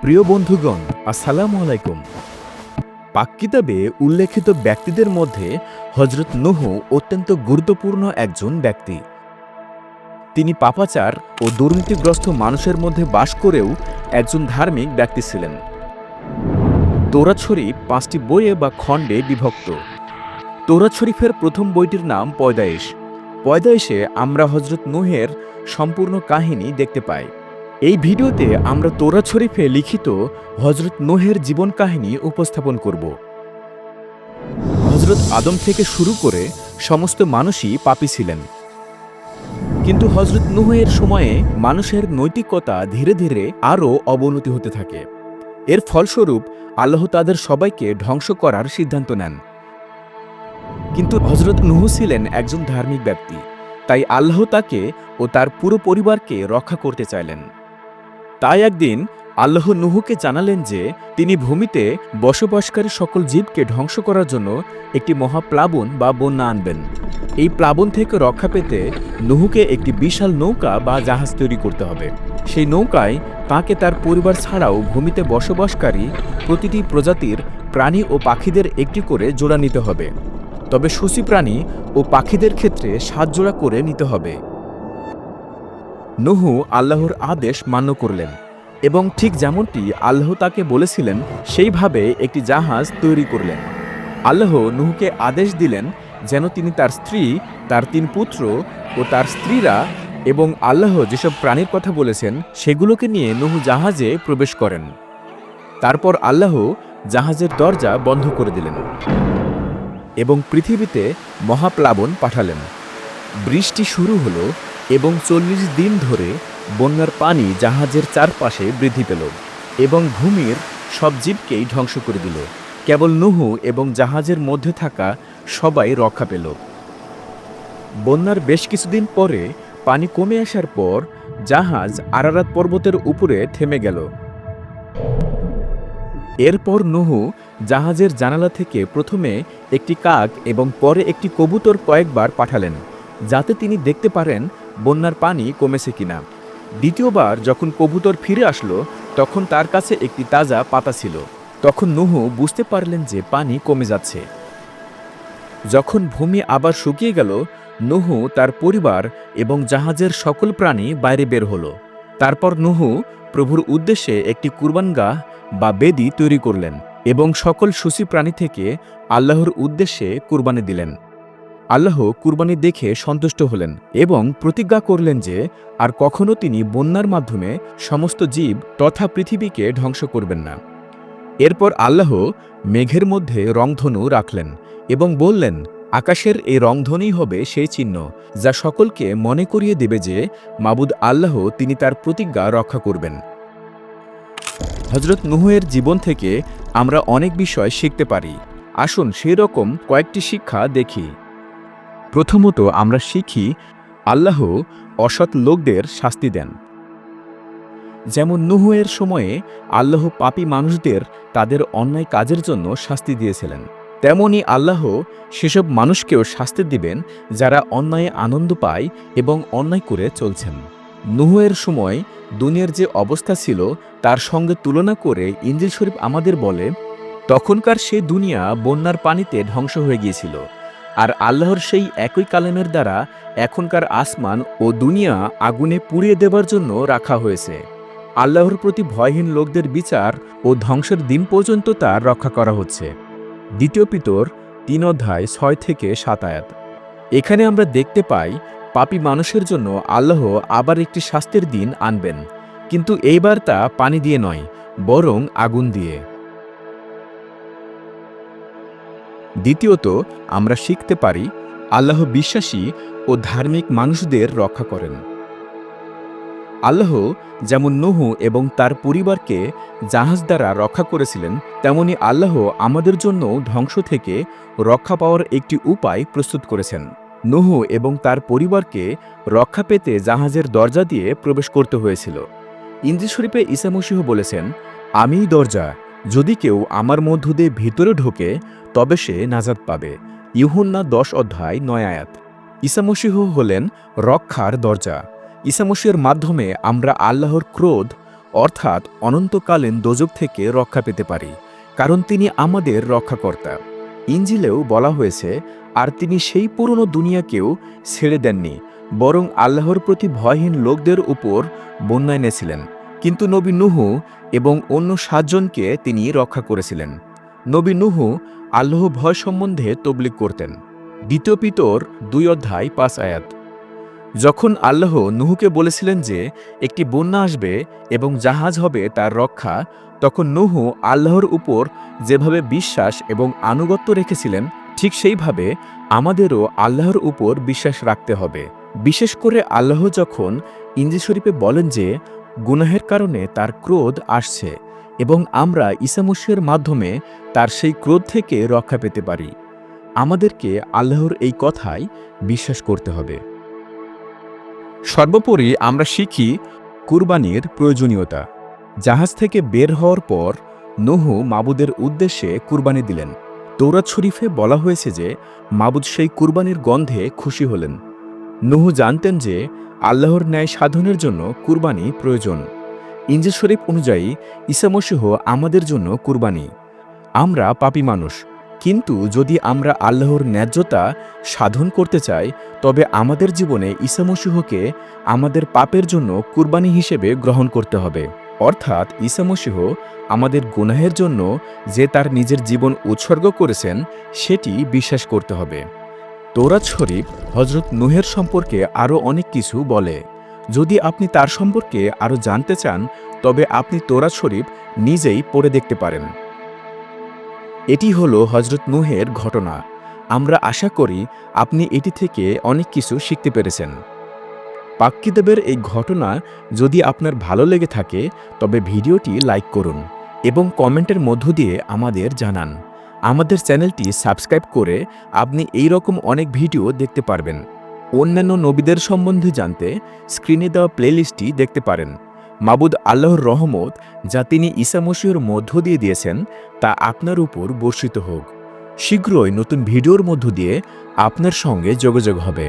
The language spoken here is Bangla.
প্রিয় বন্ধুগণ, আসসালামু আলাইকুম। পাক কিতাবে উল্লেখিত ব্যক্তিদের মধ্যে হজরত নুহ অত্যন্ত গুরুত্বপূর্ণ একজন ব্যক্তি। তিনি পাপাচার ও দুর্নীতিগ্রস্ত মানুষের মধ্যে বাস করেও একজন ধার্মিক ব্যক্তি ছিলেন। তোরাত শরীফ পাঁচটি বইয়ে বা খণ্ডে বিভক্ত। তোরাত শরীফের প্রথম বইটির নাম পয়দায়েশ। পয়দায়েশে আমরা হজরত নুহের সম্পূর্ণ কাহিনী দেখতে পাই। এই ভিডিওতে আমরা তোরা শরীফে লিখিত হজরত নোহের জীবন কাহিনী উপস্থাপন করব। হজরত আদম থেকে শুরু করে সমস্ত মানুষই পাপী ছিলেন। কিন্তু হজরত নুহের সময়ে মানুষের নৈতিকতা ধীরে ধীরে আরও অবনতি হতে থাকে। এর ফলস্বরূপ আল্লাহ তাদের সবাইকে ধ্বংস করার সিদ্ধান্ত নেন। কিন্তু হজরত নুহ ছিলেন একজন ধার্মিক ব্যক্তি, তাই আল্লাহ তাকে ও তার পুরো পরিবারকে রক্ষা করতে চাইলেন। তাই একদিন আল্লাহ নুহুকে জানালেন যে তিনি ভূমিতে বসবাসকারী সকল জীবকে ধ্বংস করার জন্য একটি মহাপ্লাবন বা বন্যা আনবেন। এই প্লাবন থেকে রক্ষা পেতে নুহুকে একটি বিশাল নৌকা বা জাহাজ তৈরি করতে হবে। সেই নৌকায় তাকে তার পরিবার ছাড়াও ভূমিতে বসবাসকারী প্রতিটি প্রজাতির প্রাণী ও পাখিদের একটি করে জোড়া নিতে হবে। তবে সূচি প্রাণী ও পাখিদের ক্ষেত্রে সাত জোড়া করে নিতে হবে। নুহু আল্লাহর আদেশ মান্য করলেন এবং ঠিক যেমনটি আল্লাহ তাকে বলেছিলেন, সেইভাবে একটি জাহাজ তৈরি করলেন। আল্লাহ নুহুকে আদেশ দিলেন যেন তিনি তার স্ত্রী, তার তিন পুত্র ও তার স্ত্রীরা এবং আল্লাহ যেসব প্রাণীর কথা বলেছেন, সেগুলোকে নিয়ে নুহু জাহাজে প্রবেশ করেন। তারপর আল্লাহ জাহাজের দরজা বন্ধ করে দিলেন এবং পৃথিবীতে মহাপ্লাবন পাঠালেন। বৃষ্টি শুরু হলো এবং চল্লিশ দিন ধরে বন্যার পানি জাহাজের চারপাশে বৃদ্ধি পেল এবং ভূমির সব জীবকেই ধ্বংস করে দিল। কেবল নুহু এবং জাহাজের মধ্যে থাকা সবাই রক্ষা পেল। বন্যার বেশ কিছুদিন পরে পানি কমে আসার পর জাহাজ আরারাত পর্বতের উপরে থেমে গেল। এরপর নুহু জাহাজের জানালা থেকে প্রথমে একটি কাক এবং পরে একটি কবুতর কয়েকবার পাঠালেন, যাতে তিনি দেখতে পারেন বন্যার পানি কমেছে কিনা। দ্বিতীয়বার যখন কবুতর ফিরে আসলো, তখন তার কাছে একটি তাজা পাতা ছিল। তখন নুহু বুঝতে পারলেন যে পানি কমে যাচ্ছে। যখন ভূমি আবার শুকিয়ে গেল, নুহু তার পরিবার এবং জাহাজের সকল প্রাণী বাইরে বের হলো। তারপর নুহু প্রভুর উদ্দেশ্যে একটি কুরবানগাহ বা বেদি তৈরি করলেন এবং সকল সুসি প্রাণী থেকে আল্লাহর উদ্দেশ্যে কুরবানি দিলেন। আল্লাহ কুরবানি দেখে সন্তুষ্ট হলেন এবং প্রতিজ্ঞা করলেন যে আর কখনও তিনি বন্যার মাধ্যমে সমস্ত জীব তথা পৃথিবীকে ধ্বংস করবেন না। এরপর আল্লাহ মেঘের মধ্যে রংধনু রাখলেন এবং বললেন, আকাশের এই রংধনুই হবে সেই চিহ্ন যা সকলকে মনে করিয়ে দেবে যে মাবুদ আল্লাহ তিনি তার প্রতিজ্ঞা রক্ষা করবেন। হজরত নুহের জীবন থেকে আমরা অনেক বিষয় শিখতে পারি। আসুন সেই রকম কয়েকটি শিক্ষা দেখি। প্রথমত আমরা শিখি, আল্লাহ অসৎ লোকদের শাস্তি দেন। যেমন নুহুয়ের সময়ে আল্লাহ পাপী মানুষদের তাদের অন্যায় কাজের জন্য শাস্তি দিয়েছিলেন, তেমনি আল্লাহ সেসব মানুষকেও শাস্তি দিবেন যারা অন্যায়ে আনন্দ পায় এবং অন্যায় করে চলছেন। নুহুয়ের সময় দুনিয়ার যে অবস্থা ছিল তার সঙ্গে তুলনা করে ইঞ্জিল শরীফ আমাদের বলে, তখনকার সে দুনিয়া বন্যার পানিতে ধ্বংস হয়ে গিয়েছিল। আর আল্লাহর সেই একই কালেমের দ্বারা এখনকার আসমান ও দুনিয়া আগুনে পুড়িয়ে দেবার জন্য রাখা হয়েছে। আল্লাহর প্রতি ভয়হীন লোকদের বিচার ও ধ্বংসের দিন পর্যন্ত তার রক্ষা করা হচ্ছে। দ্বিতীয় পিতর, তিন অধ্যায়, ছয় থেকে সাতায়াত এখানে আমরা দেখতে পাই, পাপী মানুষের জন্য আল্লাহ আবার একটি শাস্তির দিন আনবেন। কিন্তু এইবার তা পানি দিয়ে নয়, বরং আগুন দিয়ে। দ্বিতীয়ত, আমরা শিখতে পারি, আল্লাহ বিশ্বাসী ও ধার্মিক মানুষদের রক্ষা করেন। আল্লাহ যেমন নহু এবং তার পরিবারকে জাহাজ দ্বারা রক্ষা করেছিলেন, তেমনি আল্লাহ আমাদের জন্য ধ্বংস থেকে রক্ষা পাওয়ার একটি উপায় প্রস্তুত করেছেন। নুহু এবং তার পরিবারকে রক্ষা পেতে জাহাজের দরজা দিয়ে প্রবেশ করতে হয়েছিল। ইন্দ্রি শরীফে ইসামসিহ বলেছেন, আমিই দরজা যদি কেউ আমার মধ্য দিয়ে ভিতরে ঢোকে, তবে সে নাজাদ পাবে। ইহুন্না দশ অধ্যায় নয় আয়াত। ইসামসিহ হলেন রক্ষার দরজা। ইসামসিহর মাধ্যমে আমরা আল্লাহর ক্রোধ, অর্থাৎ অনন্তকালীন দোজক থেকে রক্ষা পেতে পারি, কারণ তিনি আমাদের রক্ষাকর্তা। ইঞ্জিলেও বলা হয়েছে, আর তিনি সেই পুরনো দুনিয়াকেও ছেড়ে দেননি, বরং আল্লাহর প্রতি ভয়হীন লোকদের উপর বন্যা এনেছিলেন কিন্তু নবী নুহু এবং অন্য সাতজনকে তিনি রক্ষা করেছিলেন। নবী নুহু আল্লাহ ভয় সম্বন্ধে তবলিক করতেন। দ্বিতীয় পিতর দুই অধ্যায় পাঁচ আয়াত। যখন আল্লাহ নুহুকে বলেছিলেন যে একটি বন্যা আসবে এবং জাহাজ হবে তার রক্ষা, তখন নুহু আল্লাহর উপর যেভাবে বিশ্বাস এবং আনুগত্য রেখেছিলেন, ঠিক সেইভাবে আমাদেরও আল্লাহর উপর বিশ্বাস রাখতে হবে। বিশেষ করে আল্লাহ যখন ইঞ্জি শরীফে বলেন যে গুনাহের কারণে তার ক্রোধ আসছে এবং আমরা ইসামুসের মাধ্যমে তার সেই ক্রোধ থেকে রক্ষা পেতে পারি। আমাদেরকে আল্লাহর এই কথাই বিশ্বাস করতে হবে। সর্বোপরি আমরা শিখি কুরবানির প্রয়োজনীয়তা। জাহাজ থেকে বের হওয়ার পর নহু মাবুদের উদ্দেশ্যে কুরবানি দিলেন। তৌরাত শরীফে বলা হয়েছে যে, মাবুদ সেই কুরবানির গন্ধে খুশি হলেন। নহু জানতেন যে আল্লাহর ন্যায় সাধনের জন্য কুরবানি প্রয়োজন। ইঞ্জেল শরীফ অনুযায়ী ইসামসিহ আমাদের জন্য কুরবানি। আমরা পাপী মানুষ, কিন্তু যদি আমরা আল্লাহর ন্যায্যতা সাধন করতে চাই, তবে আমাদের জীবনে ঈসামসিহকে আমাদের পাপের জন্য কুরবানি হিসেবে গ্রহণ করতে হবে। অর্থাৎ ঈসামসিহ আমাদের গুনাহের জন্য যে তার নিজের জীবন উৎসর্গ করেছেন, সেটি বিশ্বাস করতে হবে। তৌরাত শরীফ হজরত নুহের সম্পর্কে আরও অনেক কিছু বলে। যদি আপনি তার সম্পর্কে আরও জানতে চান, তবে আপনি তোরাজ শরীফ নিজেই পড়ে দেখতে পারেন। এটি হলো হজরত নুহের ঘটনা। আমরা আশা করি আপনি এটি থেকে অনেক কিছু শিখতে পেরেছেন। পাক্কিদেবের এই ঘটনা যদি আপনার ভালো লেগে থাকে, তবে ভিডিওটি লাইক করুন এবং কমেন্টের মধ্য দিয়ে আমাদের জানান। আমাদের চ্যানেলটি সাবস্ক্রাইব করে আপনি এই রকম অনেক ভিডিও দেখতে পারবেন। অন্যান্য নবীদের সম্বন্ধে জানতে স্ক্রিনে দেওয়া প্লেলিস্টটি দেখতে পারেন। মাবুদ আল্লাহর রহমত, যা তিনি ঈসামসিহর মধ্য দিয়ে দিয়েছেন, তা আপনার উপর বর্ষিত হোক। শীঘ্রই নতুন ভিডিওর মধ্য দিয়ে আপনার সঙ্গে যোগাযোগ হবে।